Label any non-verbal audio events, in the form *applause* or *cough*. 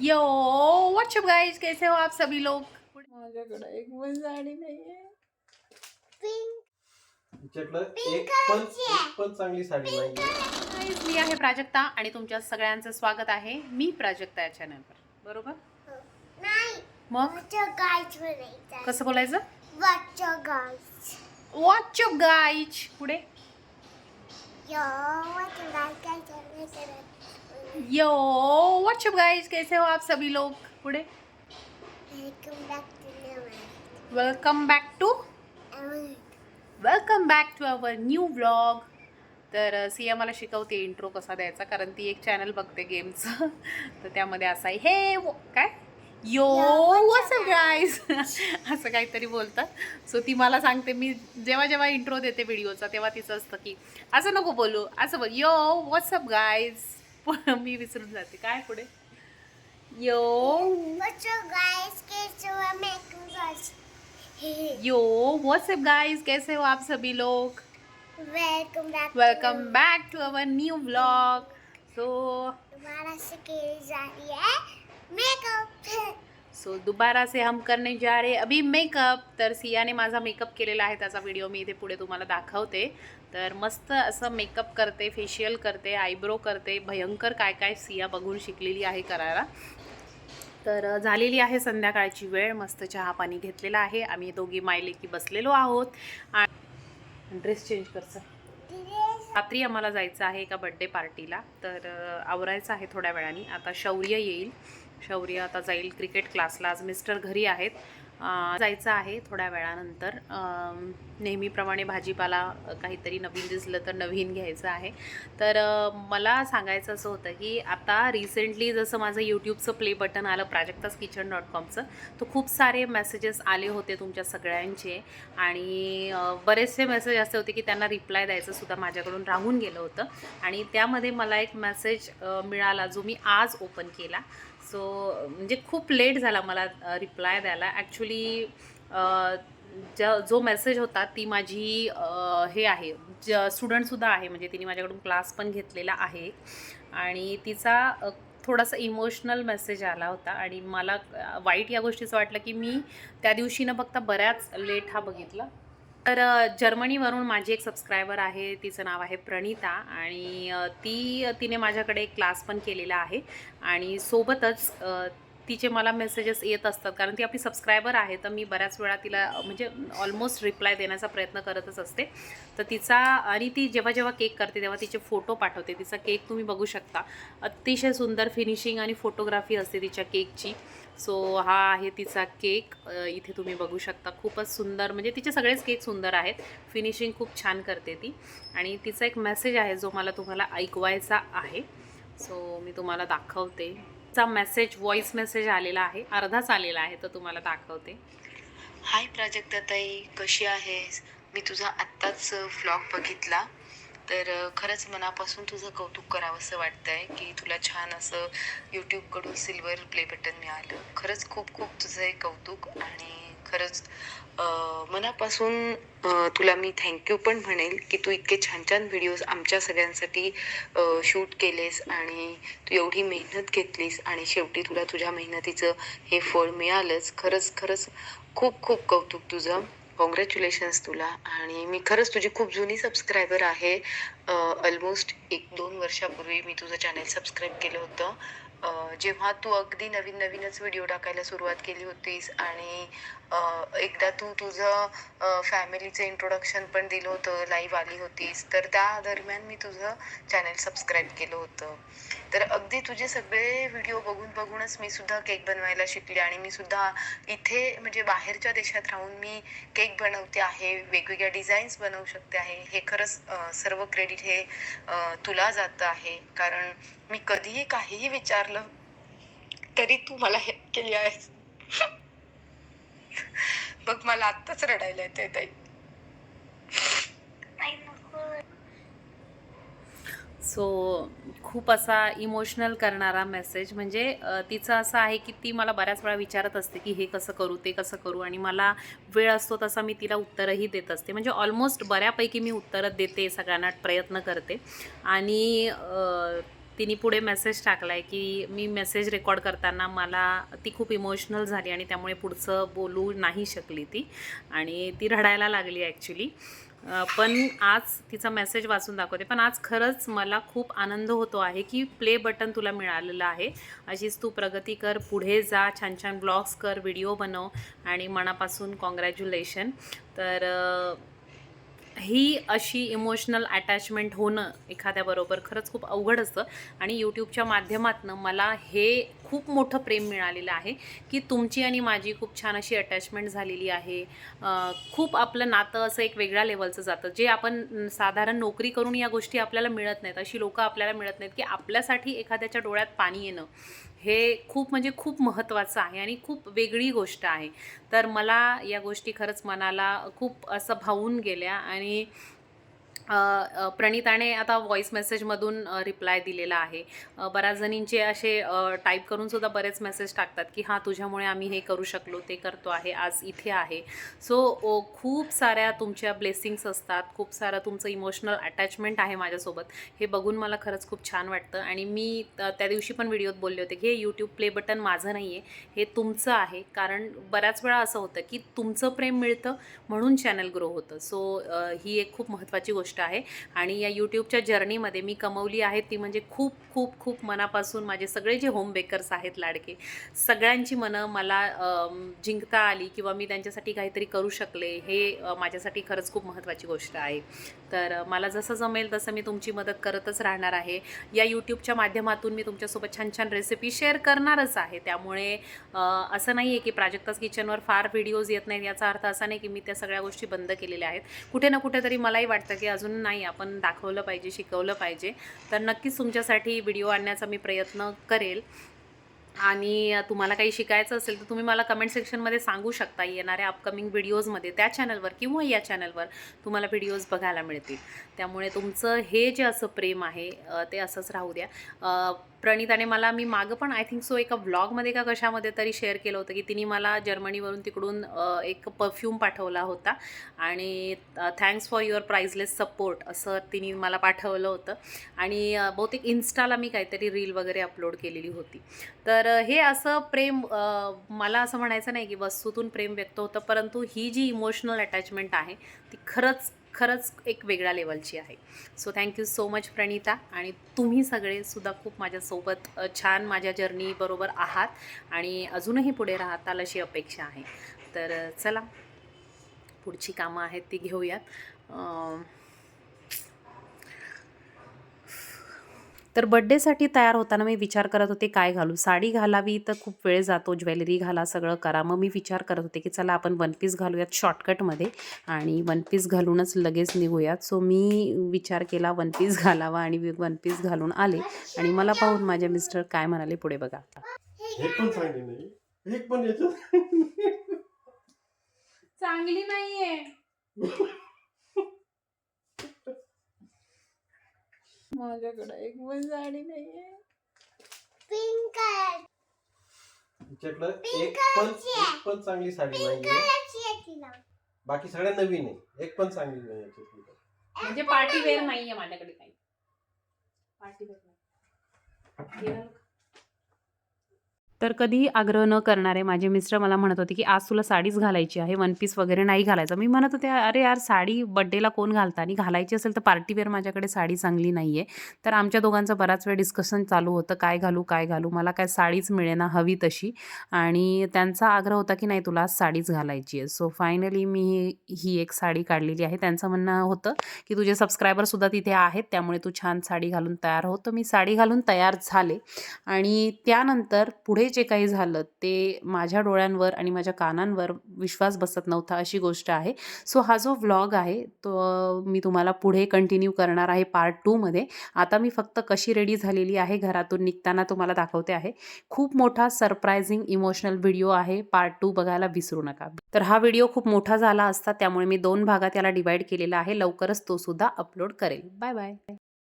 यो WhatsApp guys कैसे हो आप सभी लोग? माझ्याकडे एक पण साडी नाहीये. एक पण एक पण चांगली साडी नाही Guys, मी आहे प्राजक्ता आणि तुमच्या सगळ्यांचं स्वागत आहे मी प्राजक्ता या चॅनलवर बरोबर? नाही. मग? कसं बोलायचं? व्हाट्सअप गाईज पुढे? यो व्हाट्सअप गाइस कैसे हो आप सभी लोग? पुढे welcome back to welcome back to welcome back to our new vlog तर सिया मला शिकवते इंट्रो कसा द्यायचा कारण ती एक चॅनल बघते गेमचं *laughs* तर त्यामध्ये असं आहे. हे वो- काय? यो व्हॉट्सअप गाईज असं काहीतरी बोलतात. सो ती मला सांगते मी जेव्हा जेव्हा इंट्रो देते व्हिडिओचा तेव्हा तिचं असतं की असं नको बोलू असं बोल. यो व्हॉट्सअप गाईज मी विसरून जाते. काय पुढे? यो. यो व्हाट्सअप गाइस कैसे हो आप सभी लोग? Welcome back welcome back to our new vlog so तुम्हारा जा रही है। मेकअप सो दुबारा से हम करने जा रहे अभी मेकअप तर सियाने माझा मेकअप केलेला आहे त्याचा व्हिडिओ मी इथे पुढे तुम्हाला दाखवते. तर मस्त असं मेकअप करते फेशियल करते आयब्रो करते. भयंकर काय काय सिया बघून शिकलेली आहे करायला. तर झालेली आहे संध्याकाळची वेळ. मस्त चहा पाणी घेतलेला आहे. आम्ही दोघी मायलेकी बसलेलो आहोत. आणि ड्रेस चेंज करचं. रात्री आम्हाला जायचं आहे एका बड्डे पार्टीला तर आवरायचं आहे थोड्या वेळाने. आता शौर्य येईल. शौर्य आता जाईल क्रिकेट क्लासला. आज मिस्टर घरी आहेत. जायचं आहे थोड्या वेळानंतर. नेहमीप्रमाणे भाजीपाला काहीतरी नवीन दिसलं तर नवीन घ्यायचं आहे. तर मला सांगायचं असं होतं की आता रिसेंटली जसं माझं यूट्यूबचं प्ले बटन आलं प्राजक्तास किचन डॉट कॉमचं तर खूप सारे मेसेजेस आले होते तुमच्या सगळ्यांचे. आणि बरेचसे मेसेज असे होते की त्यांना रिप्लाय द्यायचं सुद्धा माझ्याकडून राहून गेलं होतं. आणि त्यामध्ये मला एक मेसेज मिळाला जो मी आज ओपन केला. सो म्हणजे खूप लेट झाला मला रिप्लाय द्यायला. ॲक्च्युली ज जो मेसेज होता ती माझी हे आहे. ज स्टुडंटसुद्धा आहे म्हणजे तिने माझ्याकडून क्लास पण घेतलेला आहे. आणि तिचा थोडासा इमोशनल मेसेज आला होता. आणि मला वाईट या गोष्टीचं वाटलं की मी त्या दिवशी न बघता बऱ्याच लेट हा बघितला. तर जर्मनीवरून माझी एक सबस्क्रायबर आहे तिचं नाव आहे प्रणिता आणि ती तिने माझ्याकडे एक क्लास पण केलेला आहे आणि सोबतच तिचे मला मेसेजेस येत असतात. कारण ती आपली सबस्क्रायबर आहे तर मी बऱ्याच वेळा तिला म्हणजे ऑलमोस्ट रिप्लाय देण्याचा प्रयत्न करतच असते. तर तिचा आणि ती जेव्हा जेव्हा केक करते तेव्हा तिचे फोटो पाठवते. तिचा केक तुम्ही बघू शकता. अतिशय सुंदर फिनिशिंग आणि फोटोग्राफी असते तिच्या केकची सो हा आहे तिचा केक इथे तुम्ही बघू शकता. खूपच सुंदर म्हणजे तिचे सगळेच केक सुंदर आहेत. फिनिशिंग खूप छान करते ती. आणि तिचा एक मेसेज आहे जो मला तुम्हाला ऐकवायचा आहे. सो मी तुम्हाला दाखवते. चा मेसेज व्हॉइस मेसेज आलेला आहे. अर्धाच आलेला आहे तर तुम्हाला दाखवते. हाय प्राजक्ताताई कशी आहेस? मी तुझा आत्ताच फ्लॉग बघितला. तर खरंच मनापासून तुझं कौतुक करावंसं वाटतंय की तुला छान असं यूट्यूबकडून सिल्वर प्ले बटन मिळालं. खरंच खूप खूप तुझं एक कौतुक आणि खरंच मनापासून तुला मी थँक्यू पण म्हणेल की तू इतके छान छान व्हिडिओज आमच्या सगळ्यांसाठी शूट केलेस आणि तू एवढी मेहनत घेतलीस आणि शेवटी तुला तुझ्या मेहनतीचं हे फळ मिळालंच. खरंच खरंच खूप खूप कौतुक तुझं. कॉंग्रॅच्युलेशन्स तुला. आणि मी खरंच तुझी खूप जुनी सबस्क्रायबर आहे. ऑलमोस्ट एक दोन वर्षापूर्वी मी तुझं चॅनल सबस्क्राईब केलं होतं. जेव्हा तू अगदी नवीन नवीनच व्हिडिओ टाकायला सुरुवात केली होतीस आणि एकदा तू तुझं फॅमिलीचं इंट्रोडक्शन पण दिलं होतं लाईव्ह आली होतीस तर त्या दरम्यान मी तुझं चॅनल सबस्क्राईब केलं होतं. तर अगदी तुझे सगळे व्हिडिओ बघून बघूनच मी सुद्धा केक बनवायला शिकले आणि मी सुद्धा इथे म्हणजे बाहेरच्या देशात राहून मी केक बनवते आहे वेगवेगळ्या डिझाईन्स बनवू शकते आहे हे खरंच सर्व क्रेडिट हे तुला जातं आहे. कारण मी कधीही काहीही विचारलं तरी तू मला हेल्प केली आहेस. बघ मला आत्ताच रडायला येते ताई. सो खूप असा इमोशनल करणारा मेसेज म्हणजे तिचं असं आहे की ती मला बऱ्याच वेळा विचारत असते की हे कसं करू ते कसं करू आणि मला वेळ असतो तसा मी तिला उत्तरही देत असते. म्हणजे ऑलमोस्ट बऱ्यापैकी मी उत्तरं देते सगळ्यांना प्रयत्न करते. आणि तिने पुढे मेसेज टाकला आहे की मी मेसेज रेकॉर्ड करताना मला ती खूप इमोशनल झाली आणि त्यामुळे पुढचं बोलू नाही शकली ती. आणि ती रडायला लागली ॲक्च्युली पण आज तिचा मेसेज वाचून दाखवते. पण आज खरंच मला खूप आनंद होतो आहे की प्ले बटन तुला मिळालेलं आहे. अशीच तू प्रगती कर पुढे जा छान छान ब्लॉग्स कर व्हिडिओ बनव आणि मनापासून कॉंग्रॅच्युलेशन तर ही अशी इमोशनल अटॅचमेंट होणं एखाद्याबरोबर खरंच खूप अवघड असतं. आणि यूट्यूबच्या माध्यमातनं मला हे खूप मोठं प्रेम मिळालेलं आहे की तुमची आणि माझी खूप छान अशी अटॅचमेंट झालेली आहे. खूप आपलं नातं असं एक वेगळ्या लेवलचं जातं. जे आपण साधारण नोकरी करून या गोष्टी आपल्याला मिळत नाहीत अशी लोकं आपल्याला मिळत नाहीत की आपल्यासाठी एखाद्याच्या डोळ्यात पाणी येणं. हे खूप म्हणजे खूप महत्त्वाचं आहे आणि खूप वेगळी गोष्ट आहे. तर मला या गोष्टी खरंच मनाला खूप असं भावून गेल्या आणि प्रणिताने आता व्हॉईस मेसेजमधून रिप्लाय दिलेला आहे. बऱ्याच जणींचे असे टाईप करून सुद्धा बरेच मेसेज टाकतात की हां तुझ्यामुळे आम्ही हे करू शकलो ते करतो आहे आज इथे आहे. सो खूप साऱ्या तुमच्या ब्लेसिंग्स असतात. खूप सारं तुमचं इमोशनल अटॅचमेंट आहे माझ्यासोबत. हे बघून मला खरंच खूप छान वाटतं. आणि मी त्या दिवशी पण व्हिडिओत बोलले होते की हे यूट्यूब प्ले बटन माझं नाही आहे हे तुमचं आहे. कारण बऱ्याच वेळा असं होतं की तुमचं प्रेम मिळतं म्हणून चॅनल ग्रो होतं. सो ही एक खूप महत्त्वाची गोष्ट आहे. आणि या यूट्यूबच्या जर्नीमध्ये मी कमवली आहे ती म्हणजे खूप खूप खूप मनापासून माझे सगळे जे होम बेकर्स आहेत लाडके सगळ्यांची मनं मला जिंकता आली किंवा मी त्यांच्यासाठी काहीतरी करू शकले हे माझ्यासाठी खरंच खूप महत्त्वाची गोष्ट आहे. तर मला जसं जमेल तसं मी तुमची मदत करतच राहणार आहे. या यूट्यूबच्या माध्यमातून मी तुमच्यासोबत छान छान रेसिपी शेअर करणारच आहे. त्यामुळे असं नाही आहे की प्राजक्ताज किचनवर फार व्हिडिओज येत नाहीत याचा अर्थ असा नाही की मी त्या सगळ्या गोष्टी बंद केलेल्या आहेत. कुठे ना कुठेतरी मलाही वाटतं की अजून नाही आपण दाखवलं पाहिजे शिकवलं पाहिजे. तर नक्कीच तुमच्यासाठी व्हिडिओ आणण्याचा मी प्रयत्न करेल. आणि तुम्हाला काही शिकायचं असेल तर तुम्ही मला कमेंट सेक्शनमध्ये सांगू शकता येणाऱ्या अपकमिंग व्हिडिओजमध्ये त्या चॅनलवर किंवा या चॅनलवर तुम्हाला व्हिडिओज बघायला मिळतील. त्यामुळे तुमचं हे जे असं प्रेम आहे ते असंच राहू द्या. प्रणिताने मला मी मागं पण आय थिंक सो एका व्लॉगमध्ये का कशामध्ये तरी शेअर केलं होतं की तिने मला जर्मनीवरून तिकडून एक परफ्यूम पाठवला होता. आणि thanks for your priceless support असं तिने मला पाठवलं होतं. आणि बहुतेक इन्स्टाला मी काहीतरी रील वगैरे अपलोड केलेली होती. तर हे असं प्रेम मला असं म्हणायचं नाही की वस्तूतून प्रेम व्यक्त होतं परंतु ही जी इमोशनल अटॅचमेंट आहे ती खरंच खरंच एक वेगळ्या लेवलची आहे. So thank you so much Pranita. आणि तुम्ही सगळेसुद्धा खूप माझ्यासोबत छान माझ्या जर्नीबरोबर आहात. आणि अजूनही पुढे राहताल अशी अपेक्षा आहे. तर चला पुढची कामं आहेत ती घेऊयात. तर बड्डेसाठी तयार होताना मी विचार करत होते काय घालू? साडी घालावी तर खूप वेळ जातो ज्वेलरी घाला सगळं करा. मग मी विचार करत होते की चला आपण वन पीस घालूयात शॉर्टकटमध्ये आणि वन पीस घालूनच लगेच निघूयात. सो मी विचार केला वन पीस घालावा आणि वन पीस घालून आले आणि मला पाहून माझे मिस्टर काय म्हणाले पुढे बघा. एक पण चांगली नाही. एक पण याच्यात चांगली नाहीये. *laughs* माझ्याकडे एक पण साडी नाहीये. पिंक कलर एक पण एक पण चांगली साडी नाहीये. कलरची आहे तिला. बाकी सगळ्या नवीन आहे. एक पण चांगली नाही म्हणजे पार्टी वेअर नाहीये माझ्याकडे काही. पार्टी वेअर तर कधीही आग्रह न करणारे माझे मिस्टर मला म्हणत होते की आज तुला साडीच घालायची आहे वन पीस वगैरे नाही घालायचं. मी म्हणत होते अरे यार साडी बड्डेला कोण घालता? आणि घालायची असेल तर पार्टीवेअर माझ्याकडे साडी चांगली नाही आहे तर आमच्या दोघांचं बराच वेळ डिस्कशन चालू होतं काय घालू काय घालू? मला काय साडीच मिळेना हवी तशी. आणि त्यांचा आग्रह होता की नाही तुला आज साडीच घालायची आहे. सो फायनली मी ही ही एक साडी काढलेली आहे. त्यांचं म्हणणं होतं की तुझे सबस्क्रायबरसुद्धा तिथे आहेत त्यामुळे तू छान साडी घालून तयार हो. तर मी साडी घालून तयार झाले. आणि त्यानंतर पुढे जे काही झालं ते माझ्या डोळ्यांवर आणि माझ्या कानांवर विश्वास बसत नव्हता अशी गोष्ट आहे. सो हा जो व्लॉग आहे तो मी तुम्हाला पुढे कंटिन्यू करणार आहे पार्ट टूमध्ये आता मी फक्त कशी रेडी झालेली आहे घरातून निघताना तुम्हाला दाखवते आहे. खूप मोठा सरप्रायझिंग इमोशनल व्हिडिओ आहे. पार्ट टू बघायला विसरू नका. तर हा व्हिडिओ खूप मोठा झाला असता त्यामुळे मी दोन भागात याला डिवाईड केलेला आहे. लवकरच तो सुद्धा अपलोड करेल. Bye bye